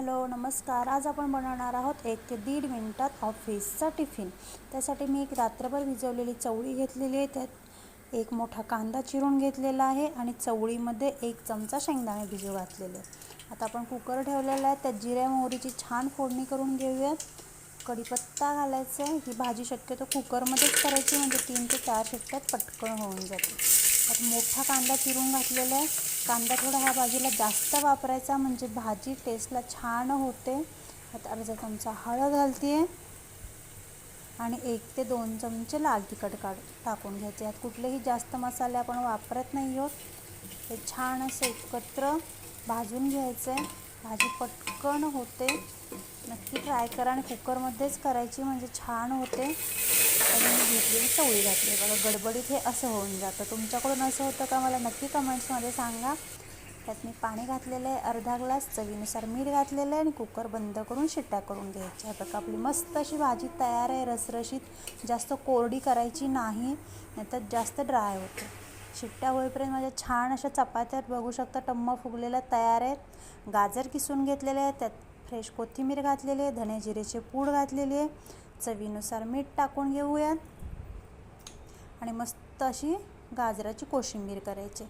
Hello नमस्कार. आज आपण बनवणार आहोत एक ते दीड मिनटात ऑफिसचा टिफिन. त्यासाठी मी एक रात्रभर भिजवलेली चवळी घेतलेली आहे. त्यात एक मोठा कांदा चिरून घेतलेला आहे आणि चवळीमध्ये एक चमचा शेंगदाणे भिजू घातलेले आता आपण कुकर ठेवलेला आहे. त्यात जिऱ्या मोहरीची छान फोडणी करून घेऊयात. कढीपत्ता घालायचा आहे. ही भाजी शक्यतो कुकरमध्येच करायची म्हणजे तीन ते चार शिट्ट्यात पटकन होऊन जाते. आता मोठा कांदा चिरून घातलेला आहे. कांदा थोडा ह्या भाजीला जास्त वापरायचा म्हणजे भाजी टेस्टला छान होते. आता अर्धा चमचा हळद घालते आहे आणि एक ते दोन चमचे लाल तिखट काढ टाकून घ्यायचे. यात कुठलेही जास्त मसाले आपण वापरत नाही आहोत. हे छान असं एकत्र भाजून घ्यायचं आहे भाजी पटकन होते. नक्की ट्राय करा आणि कुकरमध्येच करायची म्हणजे छान होते. आणि मी घेतली चवळी घातली बघा गडबडीत हे असं होऊन जातं तुमच्याकडून असं होतं का मला नक्की कमेंट्समध्ये सांगा. त्यात मी पाणी घातलेलं आहे अर्धा ग्लास चवीनुसार मीठ घातलेलं आहे आणि कुकर बंद करून शिट्ट्या करून घ्यायच्या बघा आपली मस्त अशी भाजी तयार आहे रसरशीत जास्त कोरडी करायची नाही नाहीतर जास्त ड्राय होते. शिट्ट्या होईपर्यंत माझ्या छान अशा चपात्यात बघू शकता टम्म फुगलेल्या तयार आहेत. गाजर किसून घेतलेले आहेत त्यात फ्रेश कोथिंबीर घातलेली आहे धने जिरेचे पूड घातलेली आहे. चवीनुसार मीठ टाकून घेऊयात. आणि मस्त अशी गाजराची कोशिंबीर करायची.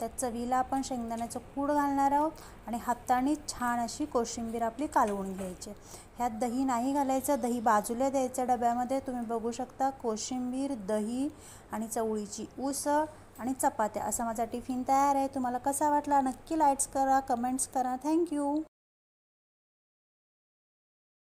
त्या चवीला आपण शेंगदाण्याचं कूड घालणार आहोत आणि हाताने छान अशी कोशिंबीर आपली कालवून घ्यायची. ह्यात दही नाही घालायचं दही बाजूला द्यायचं डब्यामध्ये. तुम्ही बघू शकता कोशिंबीर दही आणि चवळीची उसळ आणि चपात्या. असा माझा टिफिन तयार आहे. तुम्हाला कसा वाटला? नक्की लाईक्स करा कमेंट्स करा. थँक्यू